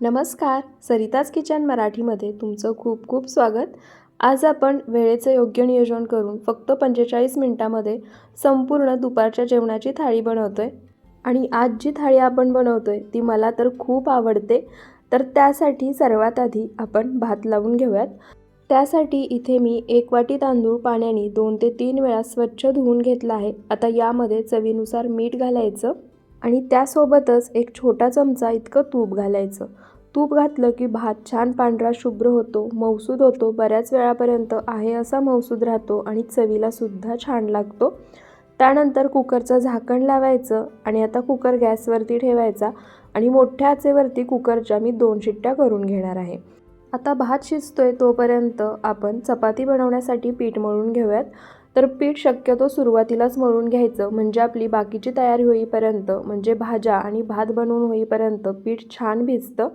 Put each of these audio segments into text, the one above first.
नमस्कार. सरिताज किचन मराठीमध्ये तुमचं खूप खूप स्वागत. आज आपण वेळेचं योग्य नियोजन करून फक्त पंचेचाळीस मिनटामध्ये संपूर्ण दुपारच्या जेवणाची थाळी बनवतो आहे आणि आज जी थाळी आपण बनवतो आहे ती मला तर खूप आवडते. तर त्यासाठी सर्वात आधी आपण भात लावून घेऊयात. त्यासाठी इथे मी एक वाटी तांदूळ पाण्याने दोन ते तीन वेळा स्वच्छ धुवून घेतला आहे. आता यामध्ये चवीनुसार मीठ घालायचं. आणि त्यासोबतच एक छोटा चमचा इतकं तूप घालायचं. तूप घातलं की भात छान पांढरा शुभ्र होतो मौसूद होतो बऱ्याच वेळापर्यंत आहे असा मौसूद राहतो आणि चवीला सुद्धा छान लागतो. त्यानंतर कुकरचं झाकण लावायचं आणि आता कुकर गॅसवरती ठेवायचा आणि मोठ्या आचेवरती कुकरच्या मी दोन शिट्ट्या करून घेणार आहे. आता भात शिजतोय तोपर्यंत आपण चपाती बनवण्यासाठी पीठ मळून घेऊयात. तर पीठ शक्यतो सुरुवातीलाच मळून घ्यायचं. म्हणजे आपली बाकीची तयारी होईपर्यंत म्हणजे भाज्या आणि भात बनवून होईपर्यंत पीठ छान भिजतं.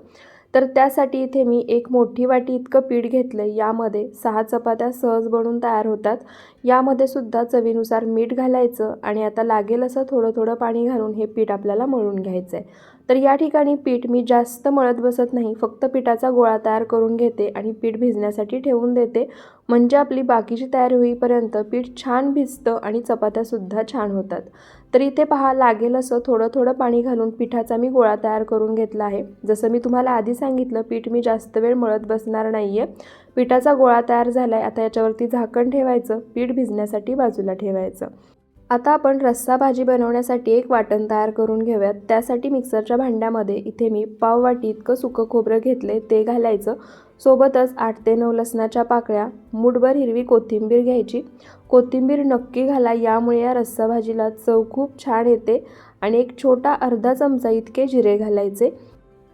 तर त्यासाठी इथे मी एक मोठी वाटी इतकं पीठ घेतलं आहे यामध्ये सहा चपात्या सहज बनून तयार होतात. यामध्ये सुद्धा चवीनुसार मीठ घालायचं आणि आता लागेल असं थोडं थोडं पाणी घालून हे पीठ आपल्याला मळून घ्यायचं आहे तर या ठिकाणी पीठ मी जास्त मळत बसत नाही. फक्त पिठाचा गोळा तयार करून घेते आणि पीठ भिजण्यासाठी ठेवून देते. म्हणजे आपली बाकीची तयारी होईपर्यंत पीठ छान भिजतं आणि चपात्यासुद्धा छान होतात. तर इथे पहा लागेल असं थोडं थोडं पाणी घालून पिठाचा मी गोळा तयार करून घेतला आहे. जसं मी तुम्हाला आधी सांगितलं पीठ मी जास्त वेळ मळत बसणार नाही आहे पिठाचा गोळा तयार झाला आहे आता याच्यावरती झाकण ठेवायचं पीठ भिजण्यासाठी बाजूला ठेवायचं. आता आपण रस्सा भाजी बनवण्यासाठी एक वाटण तयार करून घेऊयात. त्यासाठी मिक्सरच्या भांड्यामध्ये इथे मी पाव वाटी इतकं सुकं खोबरं घेतले ते घालायचं. सोबतच आठ ते नऊ लसणाच्या पाकळ्या मुठभर हिरवी कोथिंबीर घ्यायची. कोथिंबीर नक्की घाला यामुळे या रस्सा भाजीला चव खूप छान येते आणि एक छोटा अर्धा चमचा इतके जिरे घालायचे.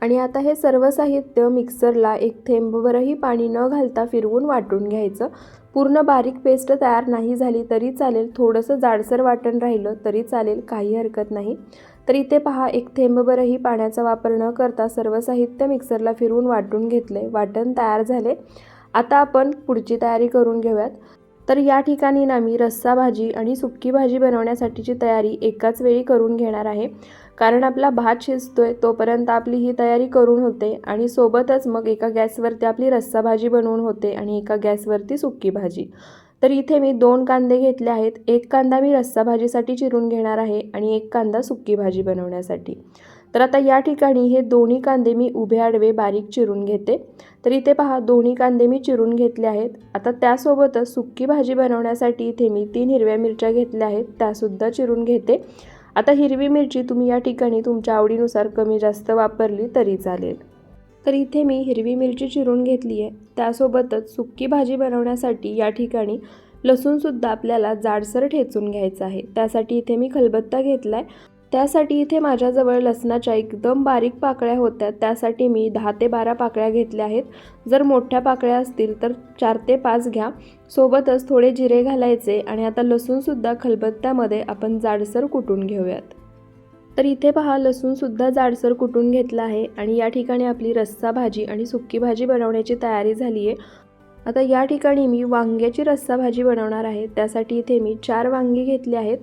आणि आता हे सर्व साहित्य मिक्सरला एक थेंबभरही पाणी न घालता फिरवून वाटून घ्यायचं. पूर्ण बारीक पेस्ट तयार नाही झाली तरी चालेल. थोडंसं जाडसर वाटण राहिलं तरी चालेल काही हरकत नाही. तर इथे पहा एक थेंबभरही पाण्याचा वापर न करता सर्व साहित्य मिक्सरला फिरवून वाटून घेतले वाटण तयार झाले. आता आपण पुढची तयारी करून घेऊयात. तर या ठिकाणी ना मी रस्सा भाजी आणि सुक्की भाजी बनवण्यासाठीची तयारी एकाच वेळी करून घेणार आहे. कारण आपला भात शिजतोय तोपर्यंत आपली ही तयारी करून होते आणि सोबतच मग एका गॅसवरती आपली रस्सा भाजी बनवून होते आणि एका गॅसवरती सुक्की भाजी. तर इथे मी दोन कांदे घेतले आहेत. एक कांदा मी रस्सा भाजीसाठी चिरून घेणार आहे आणि एक कांदा सुक्की भाजी बनवण्यासाठी. तर आता या ठिकाणी हे दोन्ही कांदे मी उभे आडवे बारीक चिरून घेते. तर इथे पहा दोन्ही कांदे मी चिरून घेतले आहेत. आता त्यासोबतच सुक्की भाजी बनवण्यासाठी इथे मी तीन हिरव्या मिरच्या घेतल्या आहेत त्यासुद्धा चिरून घेते. आता हिरवी मिरची तुम्ही या ठिकाणी तुमच्या आवडीनुसार कमी जास्त वापरली तरी चालेल. तर इथे मी हिरवी मिरची चिरून घेतली आहे त्यासोबतच सुक्की भाजी बनवण्यासाठी या ठिकाणी लसूणसुद्धा आपल्याला जाडसर ठेचून घ्यायचं आहे. त्यासाठी इथे मी खलबत्ता घेतला आहे त्यासाठी इथे माझ्याजवळ लसणाच्या एकदम बारीक पाकळ्या होत्या. त्यासाठी मी दहा ते बारा पाकळ्या घेतल्या आहेत. जर मोठ्या पाकळ्या असतील तर चार ते पाच घ्या. सोबतच थोडे जिरे घालायचे आणि आता लसूणसुद्धा खलबत्त्यामध्ये आपण जाडसर कुटून घेऊयात. तर इथे पहा लसूणसुद्धा जाडसर कुटून घेतला आहे आणि या ठिकाणी आपली रस्सा भाजी आणि सुक्की भाजी बनवण्याची तयारी झाली आहे आता या ठिकाणी मी वांग्याची रस्सा भाजी बनवणार आहे. त्यासाठी इथे मी चार वांगी घेतली आहेत.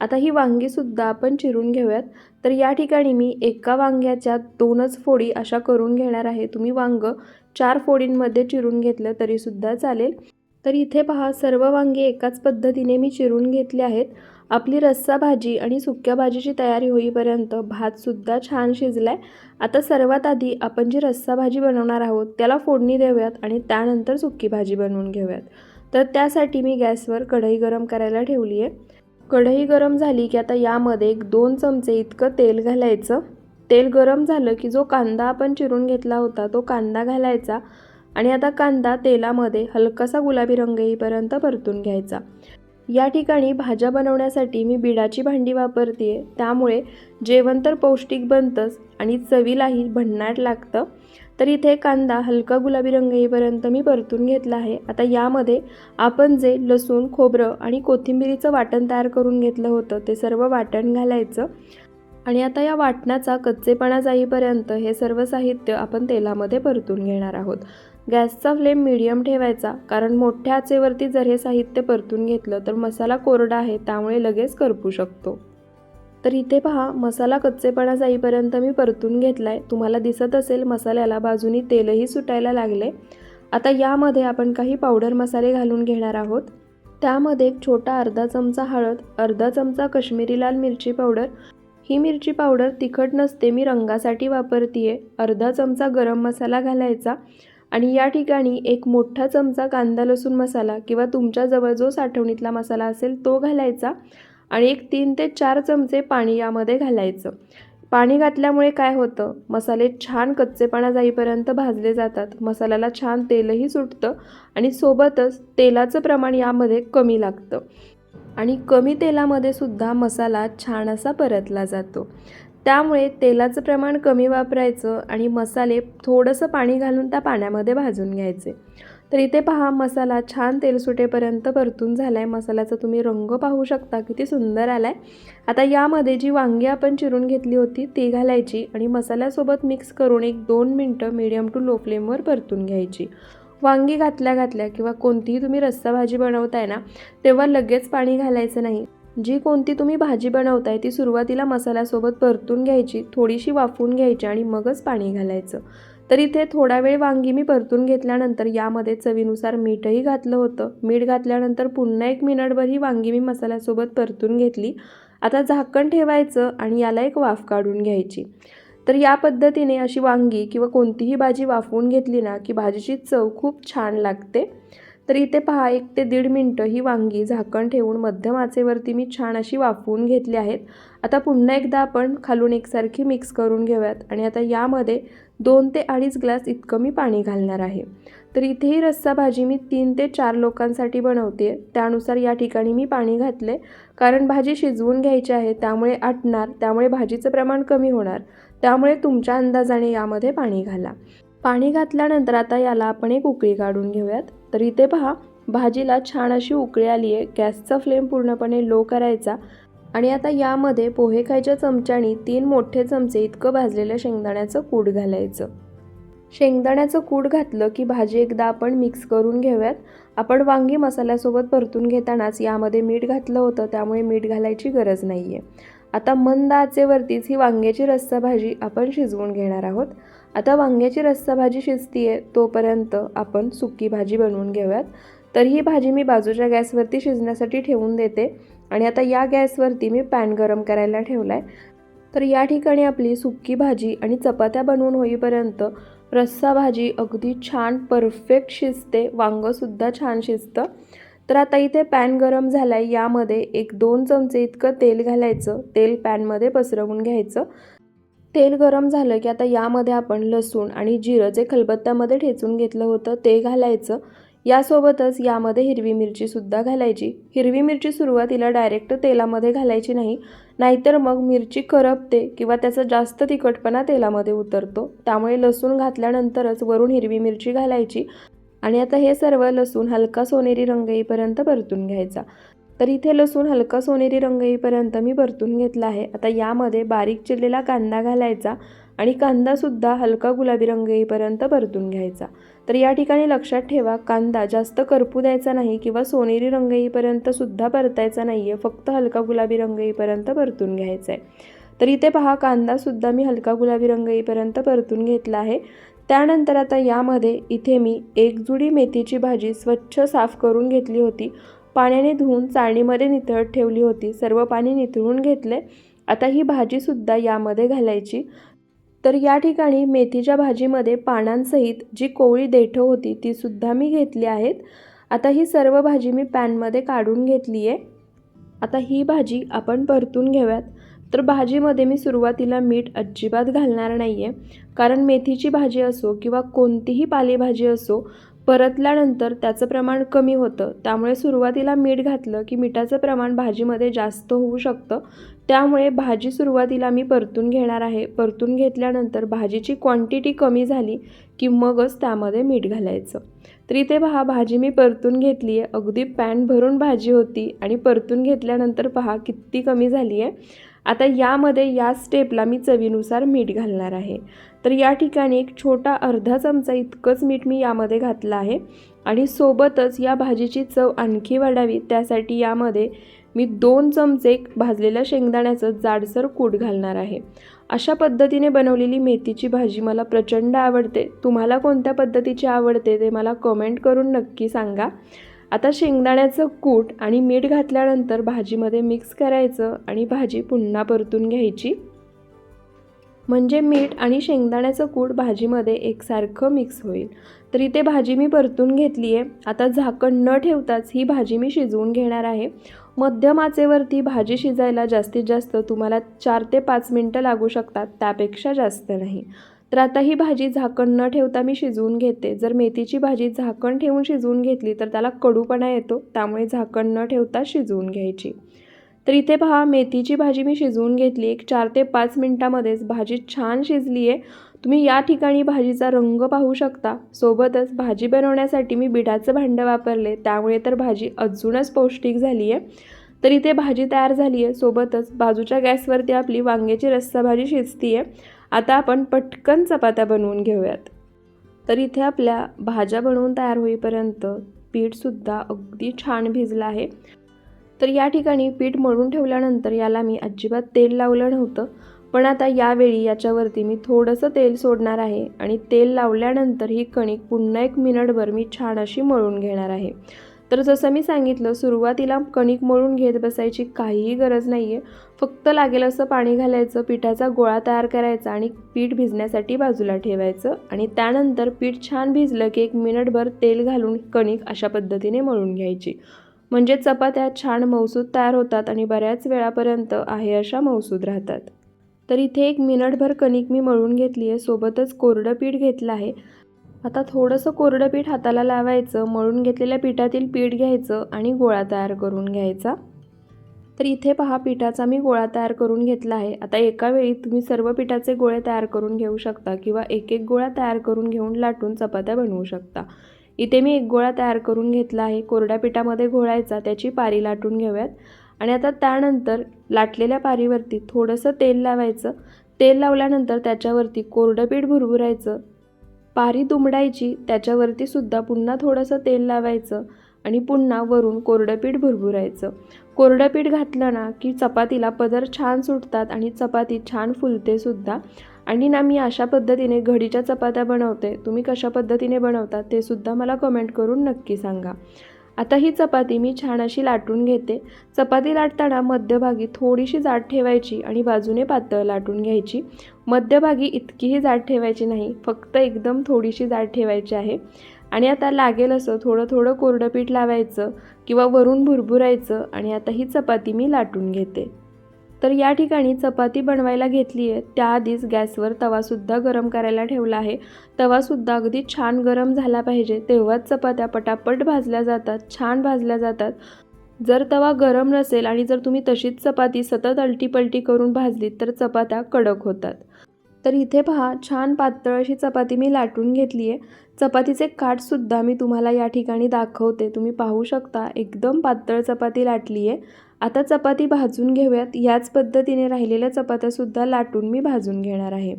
आता ही वांगीसुद्धा आपण चिरून घेऊयात. तर या ठिकाणी मी एका वांग्याच्या दोनच फोडी अशा करून घेणार आहे. तुम्ही वांग चार फोडींमध्ये चिरून घेतलं तरीसुद्धा चालेल. तर इथे पहा सर्व वांगी एकाच पद्धतीने मी चिरून घेतले आहेत. आपली रस्सा भाजी आणि सुक्या भाजीची तयारी होईपर्यंत भातसुद्धा छान शिजला आहे आता सर्वात आधी आपण जी रस्सा भाजी बनवणार आहोत त्याला फोडणी देऊयात आणि त्यानंतर सुक्की भाजी बनवून घेऊयात. तर त्यासाठी मी गॅसवर कढई गरम करायला ठेवली आहे कढई गरम झाली की आता यामध्ये एक दोन चमचे इतकं तेल घालायचं. तेल गरम झालं की जो कांदा आपण चिरून घेतला होता तो कांदा घालायचा आणि आता कांदा तेलामध्ये हलकासा गुलाबी रंग येईपर्यंत परतून घ्यायचा. या ठिकाणी भाज्या बनवण्यासाठी मी बिडाची भांडी वापरते आहे त्यामुळे जेवण तर पौष्टिक बनतंच आणि चवीलाही भन्नाट लागतं. तर इथे कांदा हलका गुलाबी रंग येईपर्यंत मी परतून घेतला आहे. आता यामध्ये आपण जे लसूण खोबरं आणि कोथिंबिरीचं वाटण तयार करून घेतलं होतं ते सर्व वाटण घालायचं. आणि आता या वाटणाचा कच्चेपणा जाईपर्यंत हे सर्व साहित्य आपण तेलामध्ये परतून घेणार आहोत. गॅसचा फ्लेम मिडियम ठेवायचा कारण मोठ्या आचेवरती जर हे साहित्य परतून घेतलं तर मसाला कोरडा आहे त्यामुळे लगेच करपू शकतो. तर इथे पहा मसाला कच्चेपणा जाईपर्यंत मी परतून घेतला आहे तुम्हाला दिसत असेल मसाल्याला बाजूनी तेलही सुटायला लागले. आता यामध्ये आपण काही पावडर मसाले घालून घेणार आहोत. त्यामध्ये एक छोटा अर्धा चमचा हळद अर्धा चमचा कश्मीरी लाल मिरची पावडर. ही मिरची पावडर तिखट नसते मी रंगासाठी वापरते आहे अर्धा चमचा गरम मसाला घालायचा आणि या ठिकाणी एक मोठा चमचा कांदा लसूण मसाला किंवा तुमच्याजवळ जो साठवणीतला मसाला असेल तो घालायचा. आणि एक तीन ते चार चमचे पाणी यामध्ये घालायचं. पाणी घातल्यामुळे काय होतं? मसाले छान कच्चेपणा जाईपर्यंत भाजले जातात. मसाल्याला छान तेलही सुटतं आणि सोबतच तेलाचं प्रमाण यामध्ये कमी लागतं. आणि कमी तेलामध्ये सुद्धा मसाला छान असा परतला जातो. त्यामुळे तेलाचं प्रमाण कमी वापरायचं आणि मसाले थोडंसं पाणी घालून त्या पाण्यामध्ये भाजून घ्यायचे. तर इथे पहा मसाला छान तेल सुटेपर्यंत परतून झाला आहे मसाल्याचा तुम्ही रंग पाहू शकता किती सुंदर आला आहे आता यामध्ये जी वांगी आपण चिरून घेतली होती ती घालायची आणि मसाल्यासोबत मिक्स करून एक दोन मिनटं मीडियम टू लो फ्लेमवर परतून घ्यायची. वांगी घातल्या घातल्या किंवा कोणतीही तुम्ही रस्सा भाजी बनवताय ना तेव्हा लगेच पाणी घालायचं नाही. जी कोणती तुम्ही भाजी बनवताय ती सुरुवातीला मसाल्यासोबत परतून घ्यायची थोडीशी वाफवून घ्यायची आणि मगच पाणी घालायचं. तर इथे थोडा वेळ वांगी मी परतून घेतल्यानंतर यामध्ये चवीनुसार मीठही घातलं होतं. मीठ घातल्यानंतर पुन्हा एक मिनिटभर ही वांगी मी मसाल्यासोबत परतून घेतली. आता झाकण ठेवायचं आणि याला एक वाफ काढून घ्यायची. तर या पद्धतीने अशी वांगी किंवा कोणतीही भाजी वाफवून घेतली ना की भाजीची चव खूप छान लागते. तर इथे पहा एक ते दीड मिनटं ही वांगी झाकण ठेवून मध्यम आचेवरती मी छान अशी वाफवून घेतली आहेत. आता पुन्हा एकदा आपण खालून एकसारखी मिक्स करून घेऊयात आणि आता यामध्ये दोन ते अडीच ग्लास इतकं मी पाणी घालणार आहे. तर इथेही रस्सा भाजी मी तीन ते चार लोकांसाठी बनवते. त्यानुसार या ठिकाणी मी पाणी घातले. कारण भाजी शिजवून घ्यायची आहे त्यामुळे आटणार त्यामुळे भाजीचं प्रमाण कमी होणार. त्यामुळे तुमच्या अंदाजाने यामध्ये पाणी घाला. पाणी घातल्यानंतर आता याला आपण एक उकळी काढून घेऊयात. तर इथे पहा भाजीला छान अशी उकळी आली आहे. गॅसचा फ्लेम पूर्णपणे लो करायचा आणि आता यामध्ये पोहे खायच्या चमच्यानी तीन मोठे चमचे इतकं भाजलेलं शेंगदाण्याचं कूट घालायचं. शेंगदाण्याचं कूट घातलं की भाजी एकदा आपण मिक्स करून घेऊयात. आपण वांगी मसाल्यासोबत परतून घेतानाच यामध्ये मीठ घातलं होतं त्यामुळे मीठ घालायची गरज नाही आहे आता मंद आचेवरतीच ही वांग्याची रस्सा भाजी आपण शिजवून घेणार आहोत. आता वांग्याची रस्सा भाजी आहे तोपर्यंत आपण सुकी भाजी बनवून घेऊयात. तर ही भाजी मी बाजूच्या गॅसवरती शिजण्यासाठी ठेवून देते. आणि आता या गॅसवरती मी पॅन गरम करायला ठेवला आहे तर या ठिकाणी आपली सुकी भाजी आणि चपात्या बनवून होईपर्यंत रस्सा भाजी अगदी छान परफेक्ट शिजते. वांगंसुद्धा छान शिजतं. तर आता इथे पॅन गरम झाला आहे यामध्ये एक दोन चमचे इतकं तेल घालायचं. तेल पॅनमध्ये पसरवून घ्यायचं. तेल गरम झालं की आता यामध्ये आपण लसूण आणि जिरं जे खलबत्त्यामध्ये ठेचून घेतलं होतं ते घालायचं. यासोबतच यामध्ये हिरवी मिरचीसुद्धा घालायची. हिरवी मिरची सुरुवातीला डायरेक्ट तेलामध्ये घालायची नाही नाहीतर मग मिरची करपते किंवा त्याचा जास्त तिखटपणा तेलामध्ये उतरतो. त्यामुळे लसूण घातल्यानंतरच वरून हिरवी मिरची घालायची आणि आता हे सर्व लसूण हलका सोनेरी रंग येईपर्यंत परतून घ्यायचा. तर इथे लसूण हलका सोनेरी रंग येईपर्यंत मी परतून घेतला आहे. आता यामध्ये बारीक चिरलेला कांदा घालायचा आणि कांदासुद्धा हलका गुलाबी रंग येईपर्यंत परतून घ्यायचा. तर या ठिकाणी लक्षात ठेवा कांदा जास्त करपू द्यायचा नाही किंवा सोनेरी रंग येईपर्यंत सुद्धा परतायचा नाही आहे फक्त हलका गुलाबी रंग येईपर्यंत परतून घ्यायचा आहे. तर इथे पहा कांदासुद्धा मी हलका गुलाबी रंग येईपर्यंत परतून घेतला आहे. त्यानंतर आता यामध्ये इथे मी एक जुडी मेथीची भाजी स्वच्छ साफ करून घेतली होती. पाण्याने धुवून चाळणीमध्ये नितळत ठेवली होती. सर्व पाणी निथळून घेतले. आता ही भाजीसुद्धा यामध्ये घालायची. तर या ठिकाणी मेथीच्या भाजीमध्ये पानांसहित जी कोवळी देठं होती तीसुद्धा मी घेतली आहेत. आता ही सर्व भाजी मी पॅनमध्ये काढून घेतली आहे. आता ही भाजी आपण परतून घेऊयात. तर भाजीमध्ये मी सुरुवातीला मीठ अजिबात घालणार नाही आहे कारण मेथीची भाजी असो किंवा कोणतीही पालेभाजी असो परतल्यानंतर त्याचं प्रमाण कमी होतं. त्यामुळे सुरुवातीला मीठ घातलं की मिठाचं प्रमाण भाजीमध्ये जास्त होऊ शकतं. त्यामुळे भाजी सुरुवातीला मी परतून घेणार आहे. परतून घेतल्यानंतर भाजीची क्वांटिटी कमी झाली की मगच त्यामध्ये मीठ घालायचं. तर इथे पहा भाजी मी परतून घेतली आहे अगदी पॅन भरून भाजी होती आणि परतून घेतल्यानंतर पहा किती कमी झाली आहे आता यामध्ये या स्टेपला मी चवीनुसार मीठ घालणार आहे. तर या ठिकाणी एक छोटा अर्धा चमचा इतकंच मीठ मी यामध्ये घातलं आहे. आणि सोबतच या भाजीची चव आणखी वाढावी त्यासाठी यामध्ये मी दोन चमचे भाजलेल्या शेंगदाण्याचं जाडसर कूट घालणार आहे. अशा पद्धतीने बनवलेली मेथीची भाजी मला प्रचंड आवडते. तुम्हाला कोणत्या पद्धतीची आवडते ते मला कमेंट करून नक्की सांगा. आता शेंगदाण्याचं कूट आणि मीठ घातल्यानंतर भाजीमध्ये मिक्स करायचं आणि भाजी पुन्हा परतून घ्यायची. म्हणजे मीठ आणि शेंगदाण्याचं कूट भाजीमध्ये एकसारखं मिक्स होईल. तर इथे भाजी मी परतून घेतली आहे. आता झाकण न ठेवताच ही भाजी मी शिजवून घेणार आहे. मध्यम आचेवरती भाजी शिजायला जास्तीत जास्त तुम्हाला चार ते पाच मिनटं लागू शकतात त्यापेक्षा जास्त नाही. तर आता ही भाजी झाकण न ठेवता मी शिजवून घेते. जर मेथीची भाजी झाकण ठेवून शिजवून घेतली तर त्याला कडूपणा येतो. त्यामुळे झाकण न ठेवता शिजवून घ्यायची. तर इथे पहा मेथीची भाजी मी शिजवून घेतली. एक चार ते पाच मिनटामध्येच भाजी छान शिजली आहे. तुम्ही या ठिकाणी भाजीचा रंग पाहू शकता. सोबतच भाजी बनवण्यासाठी मी बिडाचं भांडं वापरले. त्यामुळे तर भाजी अजूनच पौष्टिक झाली आहे. तर इथे भाजी तयार झाली आहे. सोबतच बाजूच्या गॅसवरती आपली वांग्याची रस्सा भाजी शिजती आहे. आता आपण पटकन चपात्या बनवून घेऊयात. तर इथे आपल्या भाज्या बनवून तयार होईपर्यंत पीठसुद्धा अगदी छान भिजलं आहे. तर या ठिकाणी पीठ मळून ठेवल्यानंतर याला मी अजिबात तेल लावलं नव्हतं. पण आता यावेळी याच्यावरती मी थोडंसं तेल सोडणार आहे आणि तेल लावल्यानंतर ही कणिक पुन्हा एक मिनिटभर मी छान अशी मळून घेणार आहे. तर जसं मी सांगितलं सुरुवातीला कणिक मळून घेत बसायची काहीही गरज नाही आहे फक्त लागेल असं पाणी घालायचं पिठाचा गोळा तयार करायचा आणि पीठ भिजण्यासाठी बाजूला ठेवायचं आणि त्यानंतर पीठ छान भिजलं की एक मिनिटभर तेल घालून कणिक अशा पद्धतीने मळून घ्यायची. म्हणजे चपात्या छान मौसूद तयार होतात आणि बऱ्याच वेळापर्यंत आहे अशा मौसूद राहतात. तर इथे एक मिनटभर कणिक मी मळून घेतली आहे सोबतच कोरडं पीठ घेतलं आहे. आता थोडंसं कोरडं पीठ हाताला लावायचं मळून घेतलेल्या पिठातील पीठ घ्यायचं आणि गोळा तयार करून घ्यायचा. तर इथे पहा पिठाचा मी गोळा तयार करून घेतला आहे. आता एका वेळी तुम्ही सर्व पिठाचे गोळे तयार करून घेऊ शकता किंवा एक एक गोळा तयार करून घेऊन लाटून चपात्या बनवू शकता. इथे मी एक गोळा तयार करून घेतला आहे. कोरड्या पिठामध्ये घोळायचा त्याची पारी लाटून घेऊयात. आणि आता त्यानंतर लाटलेल्या पारीवरती थोडंसं तेल लावायचं. तेल लावल्यानंतर त्याच्यावरती कोरडं पीठ भुरभुरायचं. पारी दुमडायची त्याच्यावरती सुद्धा पुन्हा थोडंसं तेल लावायचं आणि पुन्हा वरून कोरडं पीठ भुरभुरायचं. कोरडं पीठ घातलं ना की चपातीला पदर छान सुटतात आणि चपाती छान फुलते सुद्धा आणि ना मी अशा पद्धतीने घडीच्या चपात्या बनवते. तुम्ही कशा पद्धतीने बनवता ते सुद्धा मला कमेंट करून नक्की सांगा. आता ही चपाती मी छान अशी लाटून घेते. चपाती लाटताना मध्यभागी थोडीशी जाड ठेवायची आणि बाजूने पातळ लाटून घ्यायची. मध्यभागी इतकीही जाड ठेवायची नाही फक्त एकदम थोडीशी जाड ठेवायची आहे. आणि आता लागेल असं थोडं थोडं कोरडं पीठ लावायचं किंवा वरून भुरभुरायचं आणि आता ही चपाती मी लाटून घेते. तर या ठिकाणी चपाती बनवायला घेतली आहे. त्याआधीच गॅसवर तवासुद्धा गरम करायला ठेवला आहे. तवासुद्धा अगदी छान गरम झाला पाहिजे. तेव्हाच चपात्या पटापट भाजल्या जातात छान भाजल्या जातात. जर तवा गरम नसेल आणि जर तुम्ही तशीच चपाती सतत अलटीपलटी करून भाजलीत तर चपात्या कडक होतात. तर इथे पहा छान पातळ अशी चपाती मी लाटून घेतली आहे. चपातीचे काठसुद्धा मी तुम्हाला या ठिकाणी दाखवते. तुम्ही पाहू शकता एकदम पातळ चपाती लाटली आहे. आता चपाती भाजून घेऊयात. याच पद्धतीने राहिलेल्या चपात्यासुद्धा लाटून मी भाजून घेणार आहे.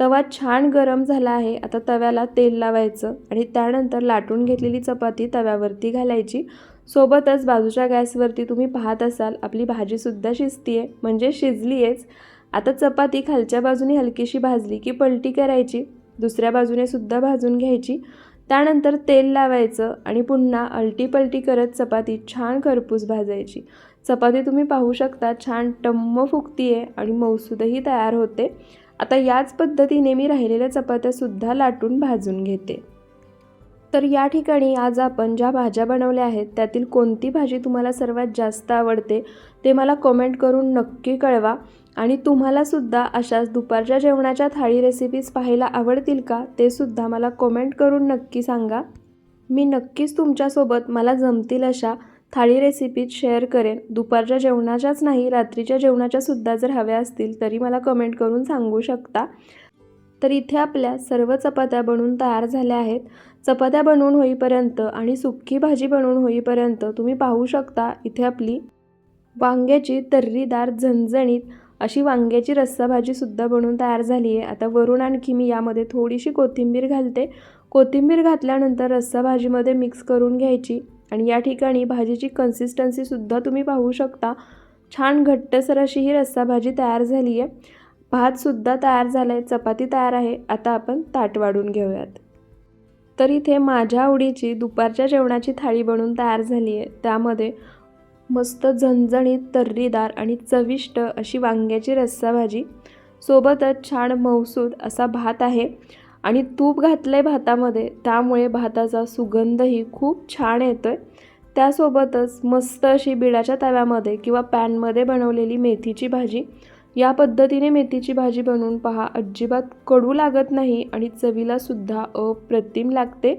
तवा छान गरम झाला आहे. आता तव्याला तेल लावायचं आणि त्यानंतर लाटून घेतलेली चपाती तव्यावरती घालायची. सोबतच बाजूच्या गॅसवरती तुम्ही पाहत असाल आपली भाजीसुद्धा शिजती आहे म्हणजे शिजली आहेच आता चपाती खालच्या बाजूने हलकीशी भाजली की पलटी करायची. दुसऱ्या बाजूने सुद्धा भाजून घ्यायची. त्यानंतर तेल लावायचं आणि पुन्हा अलटी पलटी करत चपाती छान खरपूस भाजायची. चपाती तुम्ही पाहू शकता. छान टम्म फुगती आहे आणि मौसूदही तयार होते. आता याच पद्धतीने मी राहिलेल्या चपात्यासुद्धा लाटून भाजून घेते. तर या ठिकाणी आज आपण ज्या भाज्या बनवल्या आहेत त्यातील कोणती भाजी तुम्हाला सर्वात जास्त आवडते ते मला कमेंट करून नक्की कळवा. आणि तुम्हालासुद्धा अशाच दुपारच्या जेवणाच्या थाळी रेसिपीज पाहायला आवडतील का ते सुद्धा मला कमेंट करून नक्की सांगा. मी नक्कीच तुमच्यासोबत मला जमतील अशा थाळी रेसिपीज शेअर करेन. दुपारच्या जेवणाच्याच नाही रात्रीच्या जेवणाच्या सुद्धा जर हव्या असतील तरी मला कमेंट करून सांगू शकता. तर इथे आपल्या सर्व चपात्या बनवून तयार झाल्या आहेत. चपात्या बनवून होईपर्यंत आणि सुक्की भाजी बनवून होईपर्यंत तुम्ही पाहू शकता इथे आपली वांग्याची तर्रीदार झणझणीत अशी वांग्याची रस्सा भाजीसुद्धा बनवून तयार झाली आहे. आता वरून आणखी मी यामध्ये थोडीशी कोथिंबीर घालते. कोथिंबीर घातल्यानंतर रस्सा भाजीमध्ये मिक्स करून घ्यायची. आणि या ठिकाणी भाजीची कन्सिस्टन्सीसुद्धा तुम्ही पाहू शकता. छान घट्टसर अशी ही रस्सा भाजी तयार झाली आहे. भातसुद्धा तयार झाला आहे चपाती तयार आहे. आता आपण ताट वाढून घेऊयात. तर इथे माझ्या आवडीची दुपारच्या जेवणाची थाळी बनवून तयार झाली आहे. त्यामध्ये मस्त झणझणीत तर्रीदार आणि चविष्ट अशी वांग्याची रस्सा भाजी. सोबतच छान मौसूद असा भात आहे. आणि तूप घातलं आहे भातामध्ये त्यामुळे भाताचा सुगंधही खूप छान येतो आहे त्यासोबतच मस्त अशी बिडाच्या तव्यामध्ये किंवा पॅनमध्ये बनवलेली मेथीची भाजी. या पद्धतीने मेथीची भाजी बनवून पहा अजिबात कडू लागत नाही आणि चवीलासुद्धा अप्रतिम लागते.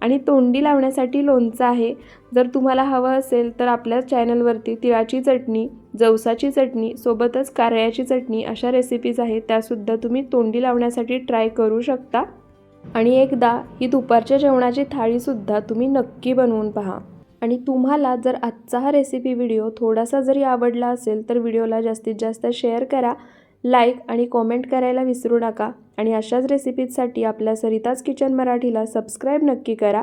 आणि तोंडी लावण्यासाठी लोणचं आहे. जर तुम्हाला हवं असेल तर आपल्या चॅनलवरती तिळाची चटणी जवसाची चटणी सोबतच कारळ्याची चटणी अशा रेसिपीज आहेत त्यासुद्धा तुम्ही तोंडी लावण्यासाठी ट्राय करू शकता. आणि एकदा ही दुपारच्या जेवणाची थाळीसुद्धा तुम्ही नक्की बनवून पहा. आणि तुम्हाला जर आजचा हा रेसिपी व्हिडिओ थोडासा जरी आवडला असेल तर व्हिडिओला जास्तीत जास्त शेअर करा लाईक आणि कॉमेंट करायला विसरू नका. आणि अशाच रेसिपीजसाठी आपल्या सरिताज किचन मराठीला सबस्क्राईब नक्की करा.